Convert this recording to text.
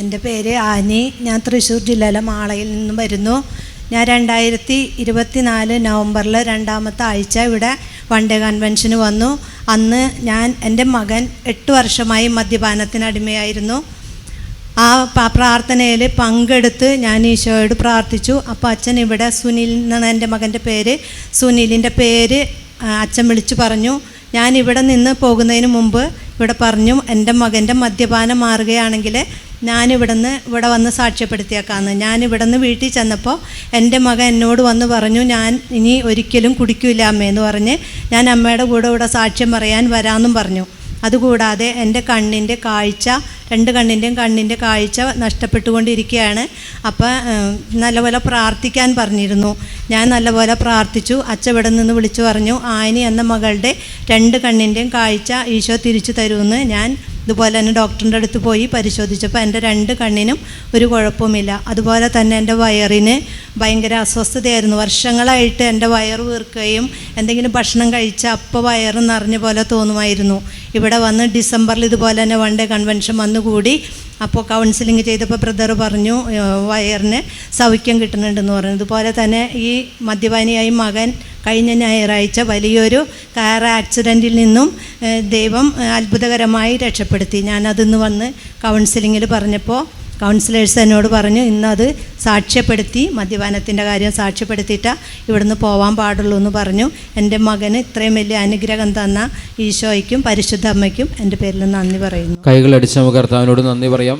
എന്റെ പേര് ആനി. ഞാൻ തൃശ്ശൂർ ജില്ലയിലെ മാളയിൽ നിന്നും വരുന്നു. ഞാൻ രണ്ടായിരത്തി ഇരുപത്തിനാല് നവംബറിൽ രണ്ടാമത്തെ ആഴ്ച ഇവിടെ വൺ ഡേ കൺവെൻഷന് വന്നു. അന്ന് ഞാൻ എന്റെ മകൻ എട്ട് വർഷമായി മദ്യപാനത്തിന് അടിമയായിരുന്നു. ആ പ്രാർത്ഥനയിൽ പങ്കെടുത്ത് ഞാൻ ഈശോയോട് പ്രാർത്ഥിച്ചു. അപ്പോൾ അച്ഛൻ ഇവിടെ സുനിൽ എന്നാണ് എന്റെ മകന്റെ പേര്. സുനിലിന്റെ പേര് അച്ഛൻ വിളിച്ചു പറഞ്ഞു. ഞാൻ ഇവിടെ നിന്ന് പോകുന്നതിന് മുമ്പ് ഇവിടെ പറഞ്ഞു എന്റെ മകന്റെ മദ്യപാനം മാറുകയാണെങ്കിൽ ഞാനിവിടെ നിന്ന് ഇവിടെ വന്ന് സാക്ഷ്യപ്പെടുത്തിയേക്കാന്ന്. ഞാനിവിടുന്ന് വീട്ടിൽ ചെന്നപ്പോൾ എന്റെ മകൻ എന്നോട് വന്ന് പറഞ്ഞു ഞാൻ ഇനി ഒരിക്കലും കുടിക്കില്ല അമ്മയെന്ന് പറഞ്ഞ് ഞാൻ അമ്മയുടെ കൂടെ ഇവിടെ സാക്ഷ്യം പറയാൻ വരാമെന്നും പറഞ്ഞു. അതുകൂടാതെ എന്റെ കണ്ണിന്റെ കാഴ്ച രണ്ട് കണ്ണിന്റെയും കണ്ണിന്റെ കാഴ്ച നഷ്ടപ്പെട്ടുകൊണ്ടിരിക്കുകയാണ്. അപ്പോൾ നല്ലപോലെ പ്രാർത്ഥിക്കാൻ പറഞ്ഞിരുന്നു. ഞാൻ നല്ലപോലെ പ്രാർത്ഥിച്ചു. അച്ഛൻ ഇവിടെ നിന്ന് വിളിച്ചു പറഞ്ഞു ആയിനി എന്ന മകളുടെ രണ്ട് കണ്ണിന്റെയും കാഴ്ച ഈശോ തിരിച്ചു തരുമെന്ന് ഞാൻ ഇതുപോലെ തന്നെ ഡോക്ടറിന്റെ അടുത്ത് പോയി പരിശോധിച്ചപ്പോൾ എന്റെ രണ്ട് കണ്ണിനും ഒരു കുഴപ്പവുമില്ല. അതുപോലെ തന്നെ എന്റെ വയറിന് ഭയങ്കര അസ്വസ്ഥതയായിരുന്നു. വർഷങ്ങളായിട്ട് എന്റെ വയറ് വീർക്കുകയും എന്തെങ്കിലും ഭക്ഷണം കഴിച്ചാൽ അപ്പോൾ വയറ് നിറഞ്ഞ പോലെ തോന്നുമായിരുന്നു. ഇവിടെ വന്ന് ഡിസംബറിൽ ഇതുപോലെ തന്നെ വൺ ഡേ കൺവെൻഷൻ വന്നുകൂടി. അപ്പോൾ കൗൺസിലിംഗ് ചെയ്തപ്പോൾ ബ്രദർ പറഞ്ഞു വയറിന് സൗഖ്യം കിട്ടുന്നുണ്ടെന്ന് പറഞ്ഞു. ഇതുപോലെ തന്നെ ഈ മദ്യപാനിയായി മകൻ കഴിഞ്ഞ ഞായറാഴ്ച വലിയൊരു കാർ ആക്സിഡന്റിൽ നിന്നും ദൈവം അത്ഭുതകരമായി രക്ഷപ്പെടുത്തി. ഞാനതിന്ന് വന്ന് കൗൺസിലിങ്ങിൽ പറഞ്ഞപ്പോൾ കൗൺസിലേഴ്സ് എന്നോട് പറഞ്ഞു ഇന്നത് സാക്ഷ്യപ്പെടുത്തി മദ്യപാനത്തിന്റെ കാര്യം സാക്ഷ്യപ്പെടുത്തിയിട്ടാ ഇവിടുന്ന് പോവാൻ പാടുള്ളൂ എന്ന് പറഞ്ഞു. എന്റെ മകന് ഇത്രയും വലിയ അനുഗ്രഹം തന്ന ഈശോയ്ക്കും പരിശുദ്ധ അമ്മയ്ക്കും എന്റെ പേരിൽ നന്ദി പറയുന്നു. കൈകളടിച്ച് നമുക്ക് നന്ദി പറയാം.